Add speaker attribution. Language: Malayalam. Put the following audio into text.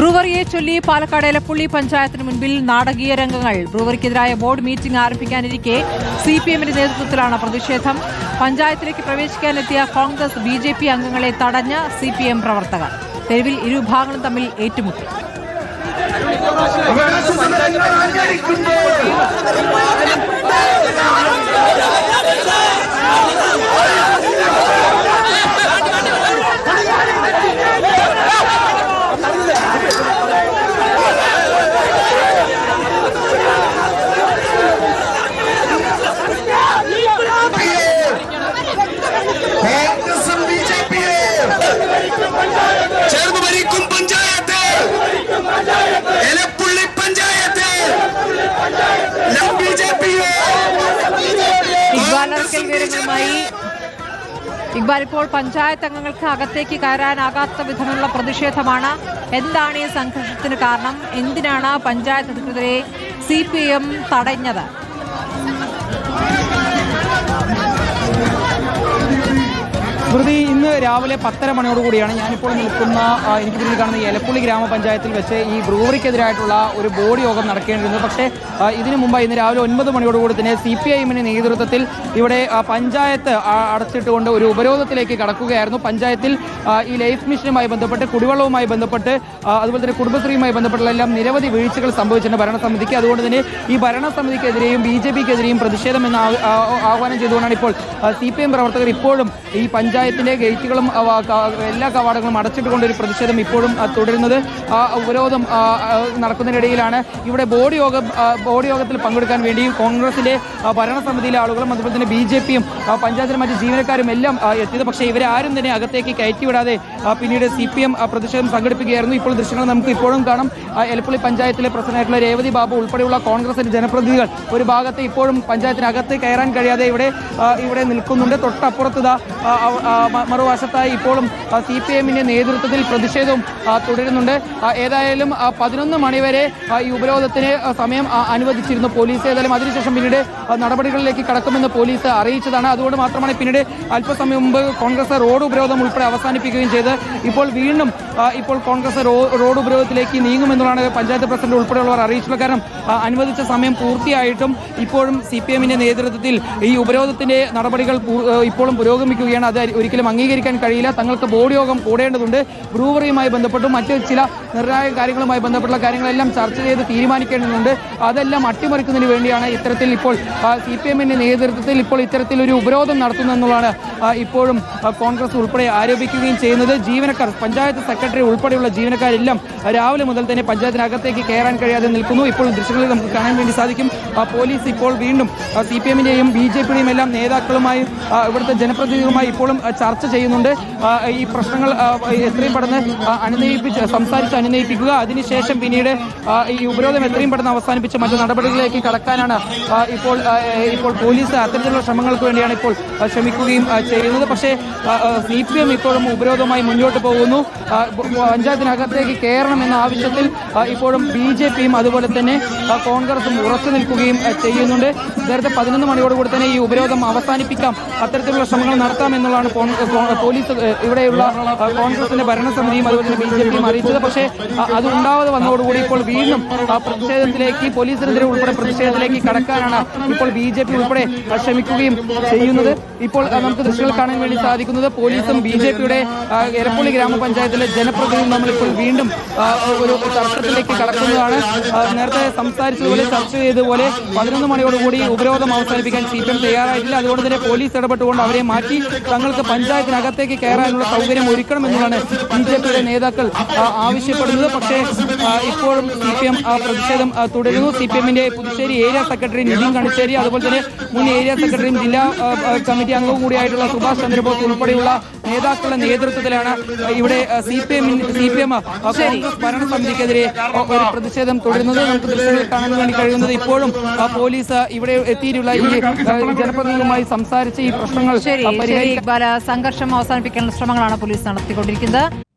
Speaker 1: ബ്രൂവറിയെ ചൊല്ലി പാലക്കാട് എലപ്പുള്ളി പഞ്ചായത്തിന് മുൻപിൽ നാടകീയ രംഗങ്ങൾ. ബ്രൂവറിക്കെതിരായ ബോർഡ് മീറ്റിംഗ് ആരംഭിക്കാനിരിക്കെ സി പി എമ്മിന്റെ നേതൃത്വത്തിലാണ് പ്രതിഷേധം. പഞ്ചായത്തിലേക്ക് പ്രവേശിക്കാനെത്തിയ കോൺഗ്രസ് ബി ജെ പി അംഗങ്ങളെ തടഞ്ഞ സി പി എം പ്രവർത്തകർ. തെരുവിൽ ഇരുവിഭാഗങ്ങളും തമ്മിൽ ഏറ്റുമുട്ടി
Speaker 2: കോൺഗ്രസും ബി ജെ പിയും ചേർന്ന് ഭരിക്കും പഞ്ചായത്ത് എലപ്പുള്ളി പഞ്ചായത്ത് ബി ജെ പിയും
Speaker 1: ഇക്ബാൽ അറക്കൽ വിവരങ്ങളുമായി ഇക്ബാൽ ഇപ്പോൾ പഞ്ചായത്ത് അംഗങ്ങൾക്ക് അകത്തേക്ക് കയറാനാകാത്ത വിധമുള്ള പ്രതിഷേധമാണ്. എന്താണ് ഈ സംഘർഷത്തിന് കാരണം? എന്തിനാണ് പഞ്ചായത്ത് അധികൃതരെ സി പി എം തടഞ്ഞത്?
Speaker 3: സ്മൃതി ഇന്ന് രാവിലെ പത്തര മണിയോടുകൂടിയാണ് ഞാനിപ്പോൾ നിൽക്കുന്ന എനിക്ക് പിന്നിൽ കാണുന്ന എലപ്പുള്ളി ഗ്രാമപഞ്ചായത്തിൽ വെച്ച് ഈ ബ്രൂവറിക്കെതിരായിട്ടുള്ള ഒരു ബോർഡ് യോഗം നടക്കേണ്ടിരുന്നു പക്ഷേ ഇതിനു മുമ്പ് ഇന്ന് രാവിലെ ഒൻപത് മണിയോടുകൂടി തന്നെ സി പി ഐ എമ്മിന്റെ നേതൃത്വത്തിൽ ഇവിടെ പഞ്ചായത്ത് അടച്ചിട്ടുകൊണ്ട് ഒരു ഉപരോധത്തിലേക്ക് കടക്കുകയായിരുന്നു. പഞ്ചായത്തിൽ ഈ ലൈഫ് മിഷനുമായി ബന്ധപ്പെട്ട് കുടിവെള്ളവുമായി ബന്ധപ്പെട്ട് അതുപോലെ തന്നെ കുടുംബശ്രീയുമായി ബന്ധപ്പെട്ടുള്ള എല്ലാം നിരവധി വീഴ്ചകൾ സംഭവിച്ചിട്ടുണ്ട് ഭരണസമിതിക്ക്. അതുകൊണ്ട് തന്നെ ഈ ഭരണസമിതിക്കെതിരെയും ബി ജെ പിക്കെതിരെയും പ്രതിഷേധം എന്ന് ആഹ്വാനം ചെയ്തുകൊണ്ടാണ് ഇപ്പോൾ സി പി എം പ്രവർത്തകർ ഇപ്പോഴും ഈ പഞ്ചായത്തിന്റെ ഗേറ്റുകളും എല്ലാ കവാടങ്ങളും അടച്ചിട്ടുകൊണ്ട് ഒരു പ്രതിഷേധം ഇപ്പോഴും തുടരുന്നത്. ഉപരോധം നടക്കുന്നതിനിടയിലാണ്. ഇവിടെ ബോർഡ് യോഗം ബോർഡ് യോഗത്തിൽ പങ്കെടുക്കാൻ വേണ്ടി കോൺഗ്രസിന്റെ ഭരണസമിതിയിലെ ആളുകളും അതുപോലെ തന്നെ ബി ജെ പിയും പഞ്ചായത്തിലെ മറ്റ് ജീവനക്കാരും എല്ലാം എത്തിയത്. പക്ഷേ ഇവരെ ആരും തന്നെ അകത്തേക്ക് കയറ്റിവിടാതെ പിന്നീട് സി പി എം പ്രതിഷേധം സംഘടിപ്പിക്കുകയായിരുന്നു. ഇപ്പോൾ ദൃശ്യങ്ങൾ നമുക്ക് ഇപ്പോഴും കാണാം. എലപ്പള്ളി പഞ്ചായത്തിലെ പ്രസിഡന്റായിട്ടുള്ള രേവതി ബാബു ഉൾപ്പെടെയുള്ള കോൺഗ്രസിന്റെ ജനപ്രതിനിധികൾ ഒരു ഭാഗത്ത് ഇപ്പോഴും പഞ്ചായത്തിനകത്ത് കയറാൻ കഴിയാതെ ഇവിടെ ഇവിടെ നിൽക്കുന്നുണ്ട്. തൊട്ടപ്പുറത്ത് മറുവശത്തായി ഇപ്പോഴും സി പി എമ്മിന്റെ നേതൃത്വത്തിൽ പ്രതിഷേധവും തുടരുന്നുണ്ട്. ഏതായാലും പതിനൊന്ന് മണിവരെ ഈ ഉപരോധത്തിന് സമയം അനുവദിച്ചിരുന്നു പോലീസ്. ഏതായാലും അതിനുശേഷം പിന്നീട് നടപടികളിലേക്ക് കടക്കുമെന്ന് പോലീസ് അറിയിച്ചതാണ്. അതുകൊണ്ട് മാത്രമാണ് പിന്നീട് അല്പസമയം മുമ്പ് കോൺഗ്രസ് റോഡ് ഉപരോധം ഉൾപ്പെടെ അവസാനിപ്പിക്കുകയും ചെയ്ത് ഇപ്പോൾ വീണ്ടും ഇപ്പോൾ കോൺഗ്രസ് റോഡ് ഉപരോധത്തിലേക്ക് നീങ്ങുമെന്നുള്ളതാണ് പഞ്ചായത്ത് പ്രസിഡന്റ് ഉൾപ്പെടെയുള്ളവർ അറിയിച്ചിട്ടുള്ളത് കാരണം. അനുവദിച്ച സമയം പൂർത്തിയായിട്ടും ഇപ്പോഴും സി പി എമ്മിന്റെ നേതൃത്വത്തിൽ ഈ ഉപരോധത്തിന്റെ നടപടികൾ ഇപ്പോഴും പുരോഗമിക്കുകയാണ്. അത് ഒരിക്കലും അംഗീകരിക്കാൻ കഴിയില്ല. തങ്ങൾക്ക് ബോർഡ് യോഗം കൂടേണ്ടതുണ്ട്. ബ്രൂവറിയുമായി ബന്ധപ്പെട്ടും മറ്റ് ചില നിർണായക കാര്യങ്ങളുമായി ബന്ധപ്പെട്ടുള്ള കാര്യങ്ങളെല്ലാം ചർച്ച ചെയ്ത് തീരുമാനിക്കേണ്ടതുണ്ട്. അതെല്ലാം അട്ടിമറിക്കുന്നതിന് വേണ്ടിയാണ് ഇത്തരത്തിൽ ഇപ്പോൾ സി പി എമ്മിന്റെ നേതൃത്വത്തിൽ ഇപ്പോൾ ഇത്തരത്തിലൊരു ഉപരോധം നടത്തുന്നതെന്നുള്ളതാണ് ഇപ്പോഴും കോൺഗ്രസ് ഉൾപ്പെടെ ആരോപിക്കുകയും ചെയ്യുന്നത്. ജീവനക്കാർ പഞ്ചായത്ത് സെക്രട്ടറി ഉൾപ്പെടെയുള്ള ജീവനക്കാരെല്ലാം രാവിലെ മുതൽ തന്നെ പഞ്ചായത്തിനകത്തേക്ക് കയറാൻ കഴിയാതെ നിൽക്കുന്നു. ഇപ്പോൾ ദൃശ്യങ്ങളിൽ നമുക്ക് കാണാൻ വേണ്ടി സാധിക്കും. പോലീസ് ഇപ്പോൾ വീണ്ടും സി പി എമ്മിന്റെയും ബി ജെ പിയുടെയും എല്ലാം നേതാക്കളുമായും ഇവിടുത്തെ ജനപ്രതിനിധികളുമായി ഇപ്പോഴും ചർച്ച ചെയ്യുന്നുണ്ട്. ഈ പ്രശ്നങ്ങൾ എത്രയും പെട്ടെന്ന് അനുനയിപ്പിച്ച് സംസാരിച്ച് അനുനയിപ്പിക്കുക. അതിനുശേഷം പിന്നീട് ഈ ഉപരോധം എത്രയും പെട്ടെന്ന് അവസാനിപ്പിച്ച് മറ്റു നടപടികളിലേക്ക് കടക്കാനാണ് ഇപ്പോൾ ഇപ്പോൾ പോലീസ് അത്തരത്തിലുള്ള ശ്രമങ്ങൾക്ക് വേണ്ടിയാണ് ഇപ്പോൾ ശ്രമിക്കുകയും ചെയ്യുന്നത്. പക്ഷേ സി പി എം ഇപ്പോഴും ഉപരോധവുമായി മുന്നോട്ട് പോകുന്നു. പഞ്ചായത്തിനകത്തേക്ക് കയറണം എന്ന ആവശ്യത്തിൽ ഇപ്പോഴും ബി ജെ പിയും അതുപോലെ തന്നെ കോൺഗ്രസും ഉറച്ചു നിൽക്കുകയും ചെയ്യുന്നുണ്ട്. നേരത്തെ പതിനൊന്ന് മണിയോടുകൂടി തന്നെ ഈ ഉപരോധം അവസാനിപ്പിക്കാം. അത്തരത്തിലുള്ള ശ്രമങ്ങൾ നടത്താം എന്നുള്ളതാണ് പോലീസ് ഇവിടെയുള്ള കോൺഗ്രസിന്റെ ഭരണസമിതിയും അതുപോലെ തന്നെ ബി ജെ പിയും അറിയിച്ചത്. പക്ഷേ അത് ഉണ്ടാവാതെ വന്നതോടുകൂടി ഇപ്പോൾ വീണ്ടും പ്രതിഷേധത്തിലേക്ക് പോലീസിനെതിരെ ഉൾപ്പെടെ പ്രതിഷേധത്തിലേക്ക് കടക്കാനാണ് ഇപ്പോൾ ബി ജെ പി ഉൾപ്പെടെ ശ്രമിക്കുകയും ചെയ്യുന്നത്. ഇപ്പോൾ നമുക്ക് ദൃശ്യങ്ങൾ കാണാൻ വേണ്ടി സാധിക്കുന്നത് പോലീസും ബി ജെ പിയുടെ എരപ്പള്ളി ഗ്രാമപഞ്ചായത്തിലെ ജനപ്രതിനിധിയും നമ്മൾ ഇപ്പോൾ വീണ്ടും ഒരു തർക്കത്തിലേക്ക് കടക്കുന്നതാണ്. നേരത്തെ സംസാരിച്ചതുപോലെ ചർച്ച ചെയ്തതുപോലെ പതിനൊന്ന് മണിയോടുകൂടി ഉപരോധം അവസാനിപ്പിക്കാൻ സി പി എം തയ്യാറായിട്ടില്ല. അതുകൊണ്ട് തന്നെ പോലീസ് ഇടപെട്ടുകൊണ്ട് അവരെ മാറ്റി തങ്ങൾക്ക് പഞ്ചായത്തിനകത്തേക്ക് കയറാനുള്ള സൗകര്യം ഒരുക്കണം എന്നുള്ളതാണ് ബി ജെ പിയുടെ നേതാക്കൾ ആവശ്യപ്പെടുന്നത്. പക്ഷേ ഇപ്പോഴും സി പി എം പ്രതിഷേധം തുടരുന്നു. സി പി എമ്മിന്റെ പുതുശ്ശേരി ഏരിയ സെക്രട്ടറി നിതിൻ കണിശ്ശേരി അതുപോലെ തന്നെ മുൻ ഏരിയ സെക്രട്ടറിയും ജില്ലാ കമ്മിറ്റി അംഗവും കൂടിയായിട്ടുള്ള സുഭാഷ് ചന്ദ്രബോസ് ഉൾപ്പെടെയുള്ള നേതാക്കളുടെ നേതൃത്വത്തിലാണ് ഇവിടെ C P M C P M Congress ഭരണസമിതിക്കെതിരെ ഒരു പ്രതിഷേധം തുടരുന്നത്. നമുക്ക് ദൃശ്യങ്ങളിൽ കാണാൻ വേണ്ടി കഴിയുന്നത് ഇപ്പോഴും പോലീസ് ഇവിടെ എത്തിയിട്ടുള്ള ഈ ജനപ്രതിനിധികളുമായി സംസാരിച്ച് ഈ പ്രശ്നങ്ങൾ പരിഹരിക്കാൻ
Speaker 1: സംഘർഷം അവസാനിപ്പിക്കാനുള്ള ശ്രമങ്ങളാണ് പോലീസ് നടത്തിക്കൊണ്ടിരിക്കുന്നത്.